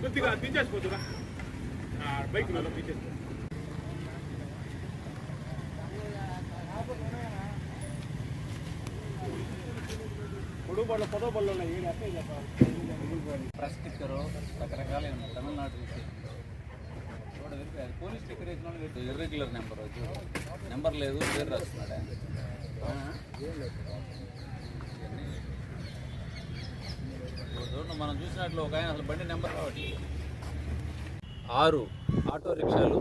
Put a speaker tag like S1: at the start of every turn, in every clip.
S1: కొద్దిగా దించేసిపోతురా బైక్ దించేసిపో పొడుగు బళ్ళు పొదవ బళ్ళు ఉన్నాయి. ఏడు అట్టే చెప్పాలి
S2: ప్రెస్ స్టిక్కరు రకరకాల తమిళనాడు పోలీస్ స్టిక్కర్ వేసిన ఇర్రెగ్యులర్ నెంబర్ నెంబర్ లేదు పేరు రాస్తున్నాడు ఆయన. ఆ? ఇప్పుడు చూడండి మనం చూసినట్లు ఒక ఆయన అసలు బండి నెంబర్ కాబట్టి. ఆరు ఆటో రిక్షాలు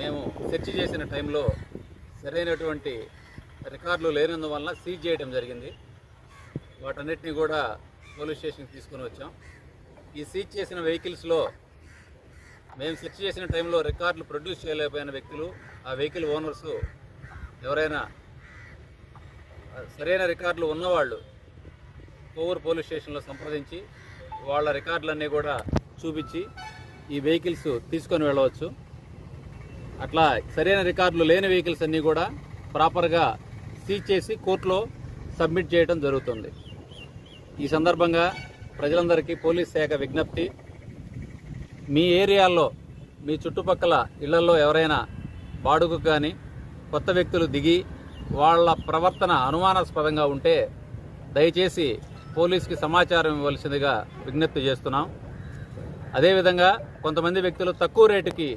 S2: మేము సెర్చ్ చేసిన టైంలో సరైనటువంటి రికార్డులు లేనందువలన సీజ్ చేయడం జరిగింది. వాటన్నిటిని కూడా పోలీస్ స్టేషన్కి తీసుకొని వచ్చాం. ఈ సీజ్ చేసిన వెహికల్స్లో మేము సెర్చ్ చేసిన టైంలో రికార్డులు ప్రొడ్యూస్ చేయలేకపోయిన వ్యక్తులు ఆ వెహికల్ ఓనర్స్ ఎవరైనా సరైన రికార్డులు ఉన్నవాళ్ళు కోవూరు పోలీస్ స్టేషన్లో సంప్రదించి వాళ్ళ రికార్డులన్నీ కూడా చూపించి ఈ వెహికల్స్ తీసుకొని వెళ్ళవచ్చు. అట్లా సరైన రికార్డులు లేని వెహికల్స్ అన్నీ కూడా ప్రాపర్గా సీజ్ చేసి కోర్టులో సబ్మిట్ చేయడం జరుగుతుంది. ఈ సందర్భంగా ప్రజలందరికీ పోలీస్ శాఖ విజ్ఞప్తి. మీ ఏరియాల్లో మీ చుట్టుపక్కల ఇళ్ళలో ఎవరైనా బాడుగు కానీ కొత్త వ్యక్తులు దిగి వాళ్ళ ప్రవర్తన అనుమానాస్పదంగా ఉంటే దయచేసి పోలీస్కి సమాచారం ఇవ్వాల్సిందిగా విజ్ఞప్తి చేస్తున్నాం. అదేవిధంగా కొంతమంది వ్యక్తులు తక్కువ రేటుకి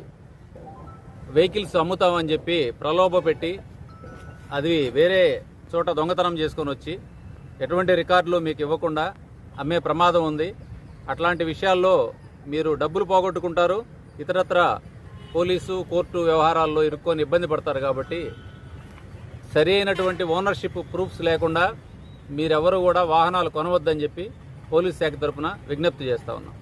S2: వెహికల్స్ అమ్ముతామని చెప్పి ప్రలోభ పెట్టి అది వేరే చోట దొంగతనం చేసుకొని వచ్చి ఎటువంటి రికార్డులు మీకు ఇవ్వకుండా అమ్మే ప్రమాదం ఉంది. అట్లాంటి విషయాల్లో మీరు డబ్బులు పోగొట్టుకుంటారు. ఇతరత్ర పోలీసు కోర్టు వ్యవహారాల్లో ఇరుక్కొని ఇబ్బంది పడతారు కాబట్టి సరి అయినటువంటి ఓనర్షిప్ ప్రూఫ్స్ లేకుండా మీరెవరు కూడా వాహనాలు కొనవద్దని చెప్పి పోలీస్ శాఖ తరఫున విజ్ఞప్తి చేస్తా ఉన్నాం.